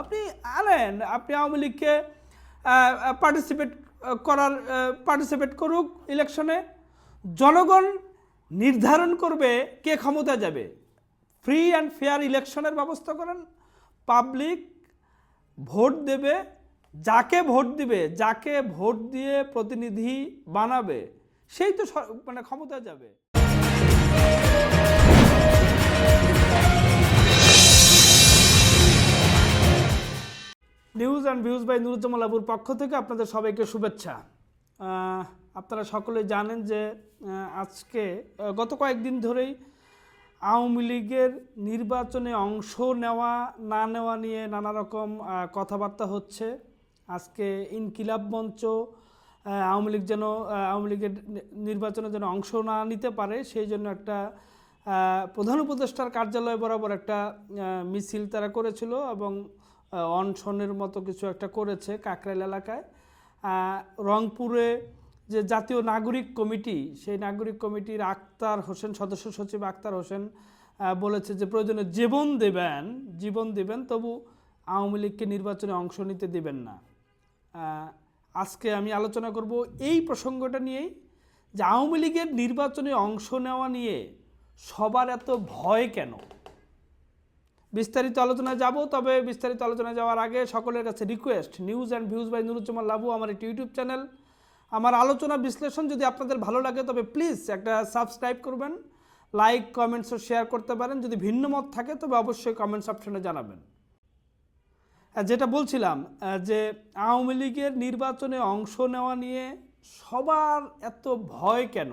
আপনি আনেন, আপনি আওয়ামী লীগকে পার্টিসিপেট করার পার্টিসিপেট করুক ইলেকশনে জনগণ নির্ধারণ করবে কে ক্ষমতা যাবে। ফ্রি অ্যান্ড ফেয়ার ইলেকশনের ব্যবস্থা করেন। পাবলিক ভোট দেবে। যাকে ভোট দিবে, যাকে ভোট দিয়ে প্রতিনিধি বানাবে, সেই তো মানে ক্ষমতা যাবে। News and views by Nuruzzaman লাবুর পক্ষ থেকে আপনাদের সবাইকে শুভেচ্ছা। আপনারা সকলে জানেন যে আজকে গত কয়েকদিন ধরেই আওয়ামী লীগের নির্বাচনে অংশ নেওয়া, না নেওয়া নিয়ে নানা রকম কথাবার্তা হচ্ছে। আজকে ইনকিলাব মঞ্চ আওয়ামী লীগ যেন আওয়ামী লীগের নির্বাচনে যেন অংশ না নিতে পারে, সেই জন্য একটা প্রধান উপদেষ্টার কার্যালয় বরাবর একটা মিছিল তারা করেছিল এবং অনশনের মতো কিছু একটা করেছে কাকরাইল এলাকায়। রংপুরে যে জাতীয় নাগরিক কমিটি, সেই নাগরিক কমিটির আক্তার হোসেন, সদস্য সচিব আক্তার হোসেন বলেছে যে প্রয়োজনে জীবন দেবেন জীবন দেবেন, তবু আওয়ামী লীগকে নির্বাচনে অংশ নিতে দেবেন না। আজকে আমি আলোচনা করব এই প্রসঙ্গটা নিয়েই যে আওয়ামী লীগের নির্বাচনে অংশ নেওয়া নিয়ে সবার এত ভয় কেন? বিস্তারিত আলোচনা যাব, তবে বিস্তারিত আলোচনা যাওয়ার আগে সকলের কাছে request news and views by Nuruzzaman Labu, আমার একটি ইউটিউব চ্যানেল আমার আলোচনা বিশ্লেষণ যদি আপনাদের ভালো লাগে, তবে প্লিজ একটা সাবস্ক্রাইব করবেন লাইক কমেন্টস ও শেয়ার করতে পারেন। যদি ভিন্ন মত থাকে, তবে অবশ্যই কমেন্টস অপশনে জানাবেন। যেটা বলছিলাম যে আওয়ামী লীগের নির্বাচনে অংশ নেওয়া নিয়ে সবার এত ভয় কেন?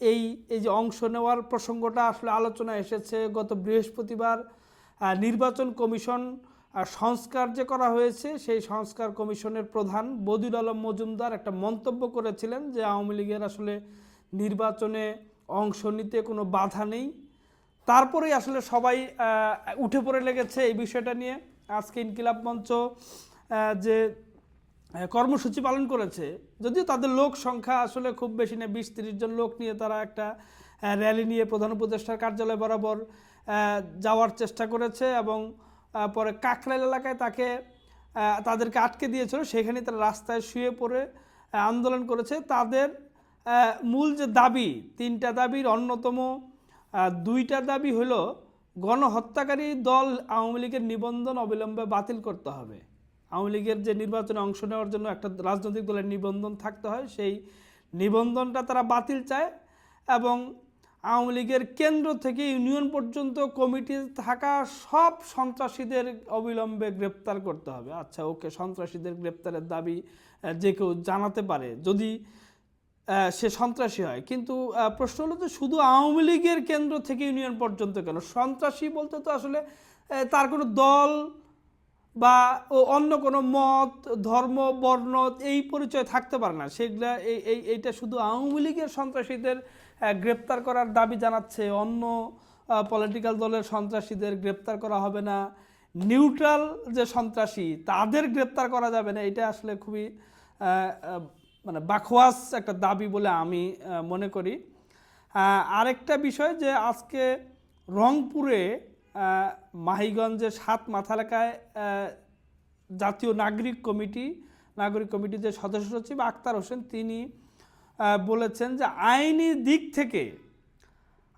এই এই যে অংশ নেওয়ার প্রসঙ্গটা আসলে আলোচনা এসেছে গত বৃহস্পতিবার নির্বাচন কমিশন সংস্কার যে করা হয়েছে সেই সংস্কার কমিশনের প্রধান বদিউল আলম মজুমদার একটা মন্তব্য করেছিলেন যে আওয়ামী লীগের আসলে নির্বাচনে অংশ নিতে কোনো বাধা নেই। তারপরেই আসলে সবাই উঠে পড়ে লেগেছে এই বিষয়টা নিয়ে। আজকে ইনকিলাব মঞ্চ যে কর্মসূচি পালন করেছে। যদিও তাদের লোক সংখ্যা আসলে খুব বেশি না বিশ তিরিশ জন লোক নিয়ে তারা একটা র্যালি নিয়ে প্রধান উপদেষ্টার কার্যালয় বরাবর যাওয়ার চেষ্টা করেছে এবং পরে কাকরাইল এলাকায় তাকে তাদেরকে আটকে দিয়েছিল। সেখানে তারা রাস্তায় শুয়ে পড়ে আন্দোলন করেছে। তাদের মূল যে দাবি, তিনটা দাবির অন্যতম দুইটা দাবি হলো গণহত্যাকারী দল আওয়ামী লীগের নিবন্ধন অবিলম্বে বাতিল করতে হবে। আওয়ামী লীগের যে নির্বাচনে অংশ নেওয়ার জন্য একটা রাজনৈতিক দলের নিবন্ধন থাকতে হয়, সেই নিবন্ধনটা তারা বাতিল চায় এবং আওয়ামী লীগের কেন্দ্র থেকে ইউনিয়ন পর্যন্ত কমিটি থাকা সব সন্ত্রাসীদের অবিলম্বে গ্রেপ্তার করতে হবে। আচ্ছা ওকে, সন্ত্রাসীদের গ্রেপ্তারের দাবি যে কেউ জানাতে পারে, যদি সে সন্ত্রাসী হয়। কিন্তু প্রশ্ন হলো যে শুধু আওয়ামী লীগের কেন্দ্র থেকে ইউনিয়ন পর্যন্ত কেন? সন্ত্রাসী বলতে তো আসলে তার কোনো দল বা অন্য কোনো মত, ধর্ম, বর্ণ এই পরিচয় থাকতে পারে না। সেগুলা এই এই এইটা শুধু আওয়ামী লীগের সন্ত্রাসীদের গ্রেপ্তার করার দাবি জানাচ্ছে। অন্য পলিটিক্যাল দলের সন্ত্রাসীদের গ্রেপ্তার করা হবে না। নিউট্রাল যে সন্ত্রাসী, তাদের গ্রেপ্তার করা যাবে না। এটা আসলে খুবই মানে বাখওয়াস একটা দাবি বলে আমি মনে করি। আরেকটা বিষয় যে আজকে রংপুরে মাহিগঞ্জের সাত মাথা এলাকায় জাতীয় নাগরিক কমিটি, নাগরিক কমিটির যে সদস্য সচিব আক্তার হোসেন, তিনি বলেছেন যে আইনি দিক থেকে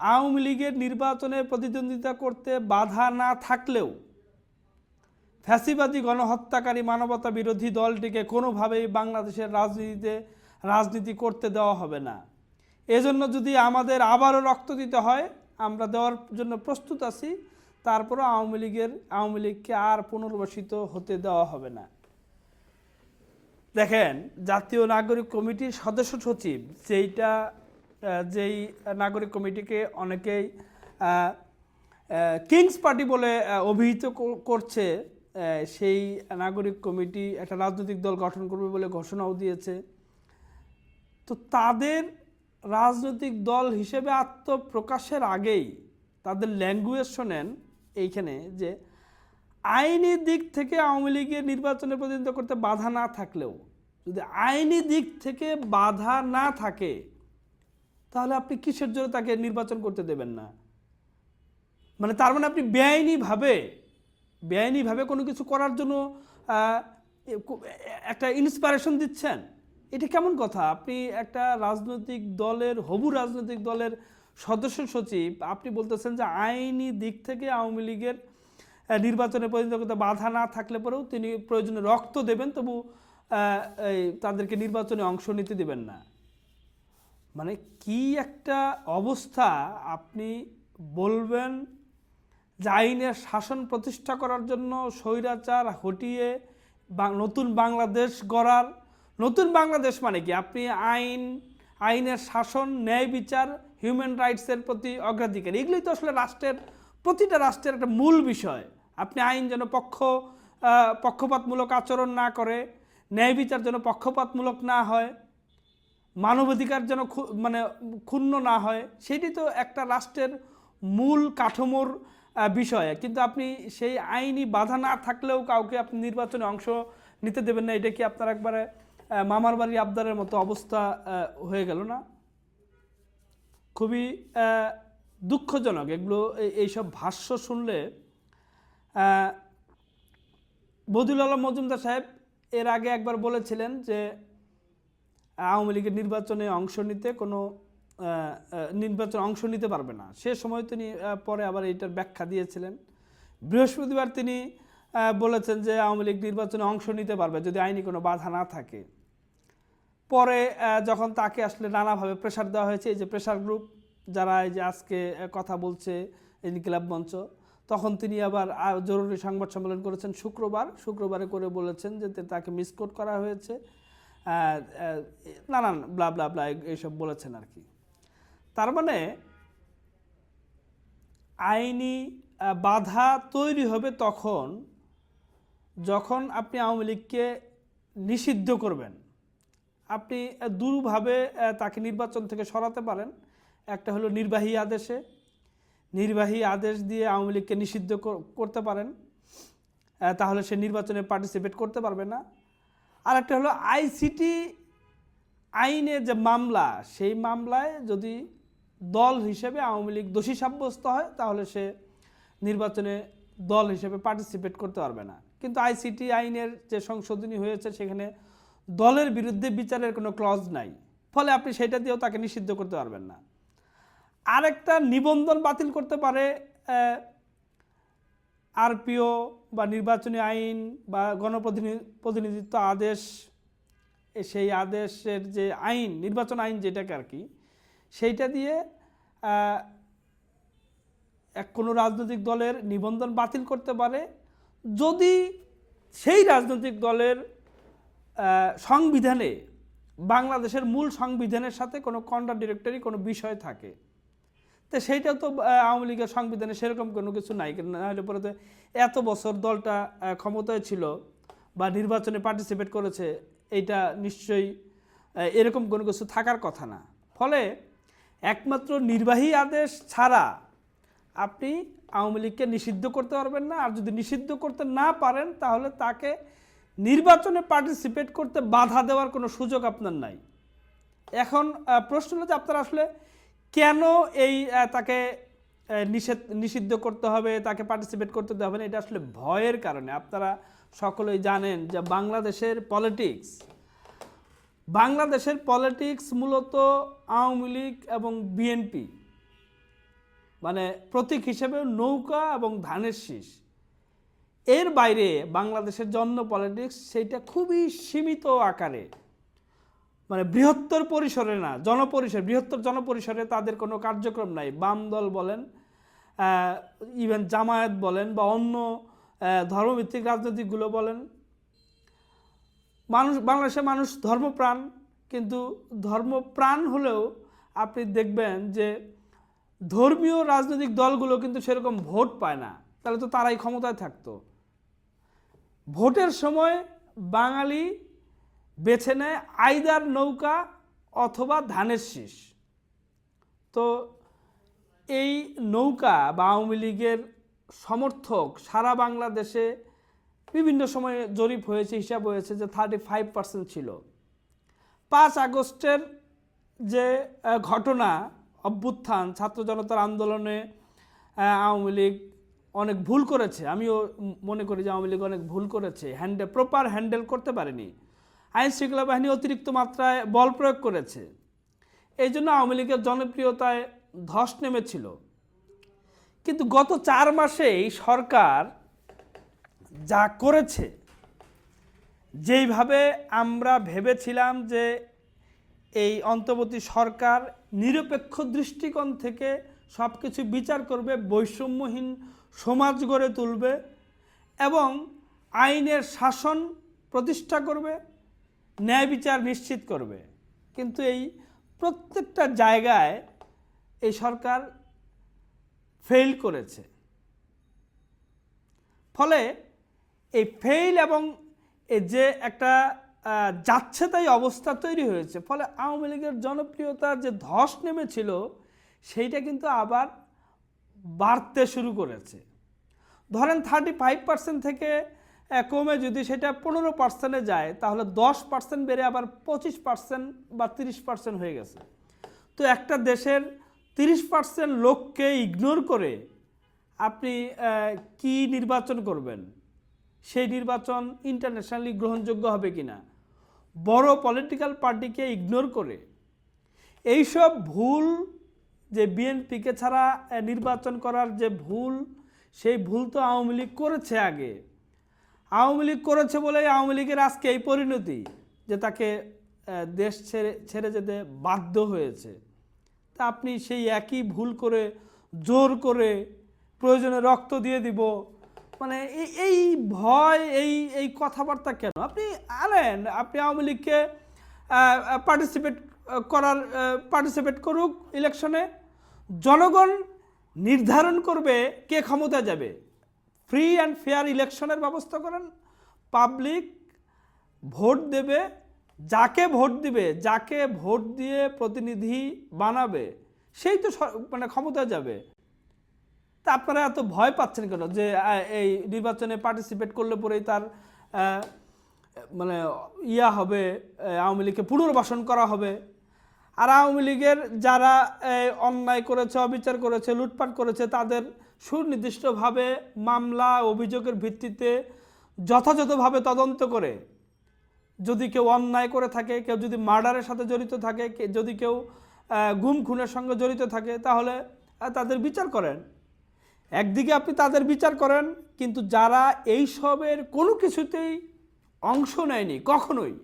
আওয়ামী লীগের নির্বাচনে প্রতিদ্বন্দ্বিতা করতে বাধা না থাকলেও ফ্যাসিবাদী গণহত্যাকারী মানবতা বিরোধী দলটিকে কোনোভাবেই বাংলাদেশের রাজনীতিতে রাজনীতি করতে দেওয়া হবে না। এজন্য যদি আমাদের আবারও রক্ত দিতে হয়, আমরা দেওয়ার জন্য প্রস্তুত আছি। তারপরও আওয়ামী লীগের, আওয়ামী লীগকে আর পুনর্বাসিত হতে দেওয়া হবে না। দেখেন, জাতীয় নাগরিক কমিটির সদস্য সচিব, যেইটা যেই নাগরিক কমিটিকে অনেকেই কিংস পার্টি বলে অভিহিত করছে সেই নাগরিক কমিটি একটা রাজনৈতিক দল গঠন করবে বলে ঘোষণাও দিয়েছে। তো তাদের রাজনৈতিক দল হিসেবে আত্মপ্রকাশের আগেই তাদের ল্যাঙ্গুয়েজ শোনেন এইখানে যে আইনি দিক থেকে আওয়ামী লীগের নির্বাচনে প্রতিনিধিত্ব করতে বাধা না থাকলেও, যদি আইনি দিক থেকে বাধা না থাকে, তাহলে আপনি কিসের জন্য তাকে নির্বাচন করতে দেবেন না? মানে তার মানে আপনি বেআইনিভাবে বেআইনিভাবে কোনো কিছু করার জন্য একটা ইন্সপিরেশন দিচ্ছেন? এটা কেমন কথা? আপনি একটা রাজনৈতিক দলের, হবু রাজনৈতিক দলের সদস্য সচিব, আপনি বলতেছেন যে আইনি দিক থেকে আওয়ামী লীগের নির্বাচনে প্রতিযোগিতা বাধা না থাকলে পরেও তিনি প্রয়োজনে রক্ত দেবেন, তবু তাদেরকে নির্বাচনে অংশ নিতে দেবেন না। মানে কি একটা অবস্থা আপনি বলবেন যে আইনের শাসন প্রতিষ্ঠা করার জন্য স্বৈরাচার হটিয়ে নতুন বাংলাদেশ গড়ার, নতুন বাংলাদেশ মানে কি? আপনি আইন আইনের শাসন, ন্যায় বিচার হিউম্যান রাইটসের প্রতি অগ্রাধিকার। এগুলি তো আসলে রাষ্ট্রের, প্রতিটা রাষ্ট্রের একটা মূল বিষয়। আপনি আইন যেন পক্ষ পক্ষপাতমূলক আচরণ না করে, ন্যায় বিচার যেন পক্ষপাতমূলক না হয়, মানবাধিকার যেন মানে ক্ষুণ্ণ না হয়, সেটি তো একটা রাষ্ট্রের মূল কাঠামোর বিষয়। কিন্তু আপনি সেই আইনি বাধা না থাকলেও কাউকে আপনি নির্বাচনে অংশ নিতে দেবেন না, এটা কি আপনার একবারে মামার বাড়ি আবদারের মতো অবস্থা হয়ে গেল না। খুবই দুঃখজনক এগুলো এই- এইসব ভাষ্য শুনলে আহ, বদিউল আলম মজুমদার সাহেব এর আগে একবার বলেছিলেন যে আওয়ামী লীগের নির্বাচনে অংশ নিতে কোনো নির্বাচনে অংশ নিতে পারবে না। সে সময় তিনি পরে আবার এইটার ব্যাখ্যা দিয়েছিলেন। বৃহস্পতিবার তিনি বলেছেন যে আওয়ামী লীগ নির্বাচনে অংশ নিতে পারবে যদি আইনি কোনো বাধা না থাকে। পরে যখন তাকে আসলে নানাভাবে প্রেশার দেওয়া হয়েছে, এই যে প্রেশার গ্রুপ যারা এই যে আজকে কথা বলছে ইনকিলাব মঞ্চ, তখন তিনি আবার জরুরি সংবাদ সম্মেলন করেছেন শুক্রবার। শুক্রবারে করে বলেছেন যে তাকে মিসকোট করা হয়েছে। নানান ব্লা ব্লা ব্লা এইসব বলেছেন আর কি। তার মানে আইনি বাধা তৈরি হবে তখন যখন আপনি আওয়ামী লীগকে নিষিদ্ধ করবেন। আপনি দুভাবে তাকে নির্বাচন থেকে সরাতে পারেন। একটা হলো নির্বাহী আদেশে। নির্বাহী আদেশ দিয়ে আওয়ামী লীগকে নিষিদ্ধ করতে পারেন। তাহলে সে নির্বাচনে পার্টিসিপেট করতে পারবে না। আর একটা হলো আইসিটি আইনের যে মামলা, সেই মামলায় যদি দল হিসেবে আওয়ামী লীগ দোষী সাব্যস্ত হয়, তাহলে সে নির্বাচনে দল হিসেবে পার্টিসিপেট করতে পারবে না। কিন্তু আইসিটি আইনের যে সংশোধনী হয়েছে, সেখানে দলের বিরুদ্ধে বিচারের কোনো ক্লজ নাই। ফলে আপনি সেটা দিয়েও তাকে নিষিদ্ধ করতে পারবেন না। আরেকটা নিবন্ধন বাতিল করতে পারে আরপিও বা নির্বাচনী আইন বা গণপ্রতিনিধি প্রতিনিধিত্ব আদেশ সেই আদেশের যে আইন, নির্বাচন আইন যেটাকে আর কি, সেইটা দিয়ে এক কোনো রাজনৈতিক দলের নিবন্ধন বাতিল করতে পারে। যদি সেই রাজনৈতিক দলের সংবিধানে, বাংলাদেশের মূল সংবিধানের সাথে কোনো কন্ট্রাডিরেক্টরি কোনো বিষয় থাকে। তো সেইটাও তো আওয়ামী লীগের সংবিধানে সেরকম কোনো কিছু নাই। নাহলে পরে তো এত বছর দলটা ক্ষমতায় ছিল বা নির্বাচনে পার্টিসিপেট করেছে, এইটা নিশ্চয়ই এরকম কোনো কিছু থাকার কথা না। ফলে একমাত্র নির্বাহী আদেশ ছাড়া আপনি আওয়ামী লীগকে নিষিদ্ধ করতে পারবেন না। আর যদি নিষিদ্ধ করতে না পারেন, তাহলে তাকে নির্বাচনে পার্টিসিপেট করতে বাধা দেওয়ার কোনো সুযোগ আপনার নাই। এখন প্রশ্ন হলো যে আপনারা আসলে কেন এই তাকে নিষেধ, নিষিদ্ধ করতে হবে, তাকে পার্টিসিপেট করতে হবে না? এটা আসলে ভয়ের কারণে। আপনারা সকলেই জানেন যে বাংলাদেশের পলিটিক্স বাংলাদেশের পলিটিক্স মূলত আওয়ামী লীগ এবং বিএনপি মানে প্রতীক হিসেবে নৌকা এবং ধানের শীষ। এর বাইরে বাংলাদেশের জন্য পলিটিক্স সেইটা খুবই সীমিত আকারে। মানে বৃহত্তর পরিসরে না, জনপরিসর, বৃহত্তর জনপরিসরে তাদের কোনো কার্যক্রম নাই। বাম দল বলেন ইভেন জামায়াত বলেন বা অন্য ধর্মভিত্তিক রাজনৈতিকগুলো বলেন, মানুষ বাংলাদেশের মানুষ ধর্মপ্রাণ, কিন্তু ধর্মপ্রাণ হলেও আপনি দেখবেন যে ধর্মীয় রাজনৈতিক দলগুলো কিন্তু সেরকম ভোট পায় না। তাহলে তো তারাই ক্ষমতায় থাকতো। ভোটের সময় বাঙালি বেছে নেয় আইদার নৌকা অথবা ধানের শীষ। তো এই নৌকা বা আওয়ামী লীগের সমর্থক সারা বাংলাদেশে বিভিন্ন সময়ে জরিপ হয়েছে, হিসাব হয়েছে যে থার্টি ফাইভ পার্সেন্ট ছিল। পাঁচ আগস্টের যে ঘটনা, অভ্যুত্থান, ছাত্র জনতার আন্দোলনে আওয়ামী লীগ অনেক ভুল করেছে। আমিও মনে করি যে আওয়ামী লীগ অনেক ভুল করেছে। হ্যান্ডেল প্রপার হ্যান্ডেল করতে পারেনি। আইন শৃঙ্খলা বাহিনী অতিরিক্ত মাত্রায় বল প্রয়োগ করেছে। এই জন্য আওয়ামী লীগের জনপ্রিয়তায় ধস নেমেছিল। কিন্তু গত চার মাসেই সরকার যা করেছে, যেইভাবে আমরা ভেবেছিলাম যে এই অন্তর্বর্তী সরকার নিরপেক্ষ দৃষ্টিকোণ থেকে সব কিছু বিচার করবে, বৈষম্যহীন সমাজ গড়ে তুলবে এবং আইনের শাসন প্রতিষ্ঠা করবে, ন্যায় বিচার নিশ্চিত করবে। কিন্তু এই প্রত্যেকটা জায়গায় এই সরকার ফেল করেছে। ফলে এই ফেইল এবং যে একটা যাচ্ছে তাই অবস্থা তৈরি হয়েছে। ফলে আওয়ামী লীগের জনপ্রিয়তার যে ধস নেমেছিল সেইটা কিন্তু আবার বাড়তে শুরু করেছে। ধরেন থার্টি ফাইভ পার্সেন্ট থেকে কমে যদি সেটা পনেরো পার্সেন্টে যায়, তাহলে দশ পার্সেন্ট বেড়ে আবার পঁচিশ পার্সেন্ট বা তিরিশ পার্সেন্ট হয়ে গেছে। তো একটা দেশের তিরিশ পার্সেন্ট লোককে ইগনোর করে আপনি কি নির্বাচন করবেন? সেই নির্বাচন ইন্টারন্যাশনালি গ্রহণযোগ্য হবে কি না বড় পলিটিক্যাল পার্টিকে ইগনোর করে। এইসব ভুল যে বিএনপিকে ছাড়া নির্বাচন করার যে ভুল, সেই ভুল তো আওয়ামী লীগ করেছে আগে। আওয়ামী লীগ করেছে বলেই আওয়ামী লীগের আজকে এই পরিণতি, যে তাকে দেশ ছেড়ে ছেড়ে যেতে বাধ্য হয়েছে। তা আপনি সেই একই ভুল করে, জোর করে প্রয়োজনে রক্ত দিয়ে দিব। মানে এই ভয়, এই এই কথাবার্তা কেন? আপনি আনেন আপনি আওয়ামী লীগকে পার্টিসিপেট করার পার্টিসিপেট করুক ইলেকশনে জনগণ নির্ধারণ করবে কে ক্ষমতা যাবে। ফ্রি অ্যান্ড ফেয়ার ইলেকশনের ব্যবস্থা করেন। পাবলিক ভোট দেবে। যাকে ভোট দিবে, যাকে ভোট দিয়ে প্রতিনিধি বানাবে, সেই তো মানে ক্ষমতা যাবে। তা আপনারা এত ভয় পাচ্ছেন কেন? যে এই নির্বাচনে পার্টিসিপেট করলে পরেই তার মানে ইয়া হবে আওয়ামী লীগকে পুনর্বাসন করা হবে। আর আওয়ামী লীগের যারা অন্যায় করেছে, অবিচার করেছে, লুটপাট করেছে, তাদের সুনির্দিষ্টভাবে মামলা অভিযোগের ভিত্তিতে যথাযথভাবে তদন্ত করে। যদি কেউ অন্যায় করে থাকে, কেউ যদি মার্ডারের সাথে জড়িত থাকে যদি কেউ গুম খুনের সঙ্গে জড়িত থাকে, তাহলে তাদের বিচার করেন। একদিকে আপনি তাদের বিচার করেন, কিন্তু যারা এই সবের কোনো কিছুতেই অংশ নেয়নি, কখনোই।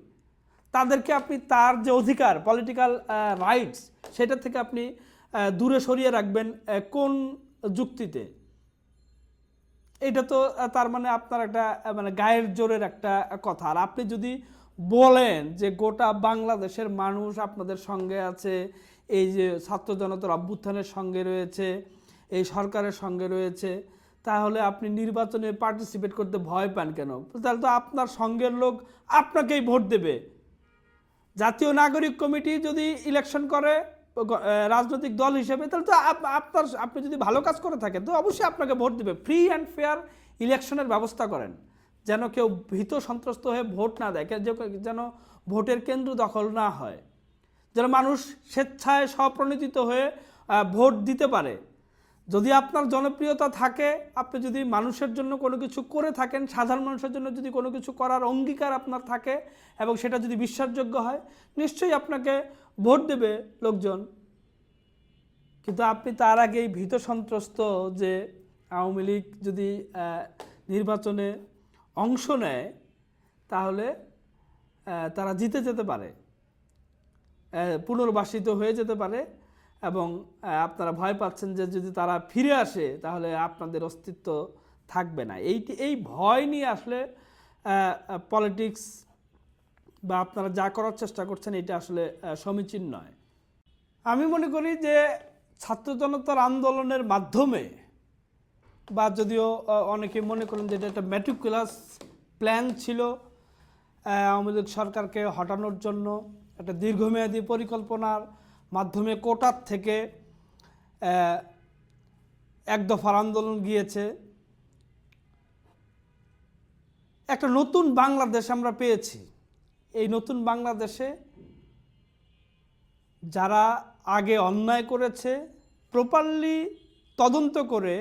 তাদেরকে আপনি তার যে অধিকার পলিটিক্যাল রাইটস সেটা থেকে আপনি দূরে সরিয়ে রাখবেন কোন যুক্তিতে? এটা তো তার মানে আপনার একটা মানে গায়ের জোরের একটা কথা। আর আপনি যদি বলেন যে গোটা বাংলাদেশের মানুষ আপনাদের সঙ্গে আছে, এই যে ছাত্র জনতার অভ্যুত্থানের সঙ্গে রয়েছে, এই সরকারের সঙ্গে রয়েছে তাহলে আপনি নির্বাচনে পার্টিসিপেট করতে ভয় পান কেন? তাহলে তো আপনার সঙ্গের লোক আপনাকেই ভোট দেবে। জাতীয় নাগরিক কমিটি যদি ইলেকশন করে রাজনৈতিক দল হিসেবে, তাহলে তো আপ- আপনার, আপনি যদি ভালো কাজ করে থাকেন, তো অবশ্যই আপনাকে ভোট দেবে। ফ্রি অ্যান্ড ফেয়ার ইলেকশনের ব্যবস্থা করেন। যেন কেউ ভীত সন্ত্রস্ত হয়ে ভোট না দেয় যেন ভোটের কেন্দ্র দখল না হয়। যেন মানুষ স্বেচ্ছায় স্বপ্রণোদিত হয়ে ভোট দিতে পারে। যদি আপনার জনপ্রিয়তা থাকে, আপনি যদি মানুষের জন্য কোনো কিছু করে থাকেন, সাধারণ মানুষের জন্য যদি কোনো কিছু করার অঙ্গীকার আপনার থাকে এবং সেটা যদি বিশ্বাসযোগ্য হয়, নিশ্চয়ই আপনাকে ভোট দেবে লোকজন। কিন্তু আপনি তার আগেই ভীত সন্ত্রস্ত যে আওয়ামী লীগ যদি নির্বাচনে অংশ নেয়, তাহলে তারা জিতে যেতে পারে পুনর্বাসিত হয়ে যেতে পারে। এবং আপনারা ভয় পাচ্ছেন যে যদি তারা ফিরে আসে, তাহলে আপনাদের অস্তিত্ব থাকবে না। এই এই ভয় নিয়ে আসলে পলিটিক্স বা আপনারা যা করার চেষ্টা করছেন, এটা আসলে সমীচীন নয়। আমি মনে করি যে ছাত্র জনতার আন্দোলনের মাধ্যমে, বা যদিও অনেকে মনে করেন যে এটা একটা ম্যাট্রিকুলাস প্ল্যান ছিল আওয়ামী লীগ সরকারকে হটানোর জন্য, একটা দীর্ঘমেয়াদী পরিকল্পনার মাধ্যমে কোটার থেকে এক দফার আন্দোলন গিয়েছে। একটা নতুন বাংলাদেশ আমরা পেয়েছি। এই নতুন বাংলাদেশে যারা আগে অন্যায় করেছে প্রপারলি তদন্ত করে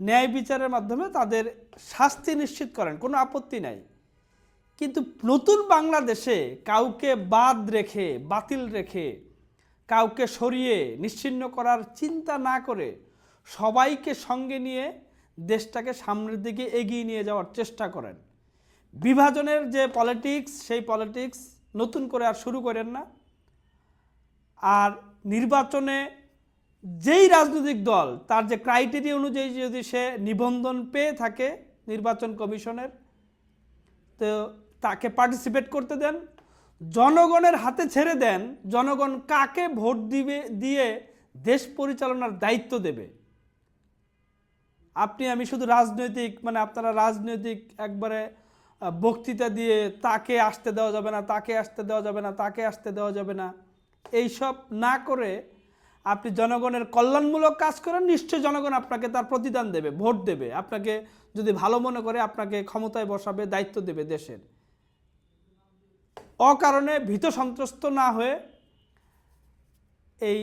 ন্যায় বিচারের মাধ্যমে তাদের শাস্তি নিশ্চিত করেন, কোনো আপত্তি নাই। কিন্তু নতুন বাংলাদেশে কাউকে বাদ রেখে, বাতিল রেখে কাউকে সরিয়ে নিশ্চিহ্ন করার চিন্তা না করে সবাইকে সঙ্গে নিয়ে দেশটাকে সামনের দিকে এগিয়ে নিয়ে যাওয়ার চেষ্টা করেন। বিভাজনের যে পলিটিক্স সেই পলিটিক্স নতুন করে আর শুরু করেন না। আর নির্বাচনে যেই রাজনৈতিক দল, তার যে ক্রাইটেরিয়া অনুযায়ী যদি সে নিবন্ধন পেয়ে থাকে নির্বাচন কমিশনের, তো তাকে পার্টিসিপেট করতে দেন। জনগণের হাতে ছেড়ে দেন, জনগণ কাকে ভোট দিবে, দিয়ে দেশ পরিচালনার দায়িত্ব দেবে। আপনি, আমি শুধু রাজনৈতিক মানে আপনারা রাজনৈতিক একবারে বক্তৃতা দিয়ে তাকে আসতে দেওয়া যাবে না, তাকে আসতে দেওয়া যাবে না, তাকে আসতে দেওয়া যাবে না। এইসব না করে আপনি জনগণের কল্যাণমূলক কাজ করেন, নিশ্চয়ই জনগণ আপনাকে তার প্রতিদান দেবে, ভোট দেবে। আপনাকে যদি ভালো মনে করে, আপনাকে ক্ষমতায় বসাবে, দায়িত্ব দেবে দেশের। অকারণে ভীত সন্ত্রস্ত না হয়ে এই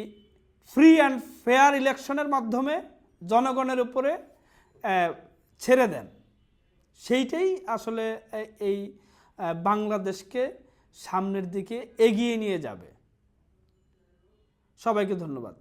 ফ্রি অ্যান্ড ফেয়ার ইলেকশনের মাধ্যমে জনগণের উপরে ছেড়ে দেন। সেইটাই আসলে এই বাংলাদেশকে সামনের দিকে এগিয়ে নিয়ে যাবে। সবাইকে ধন্যবাদ।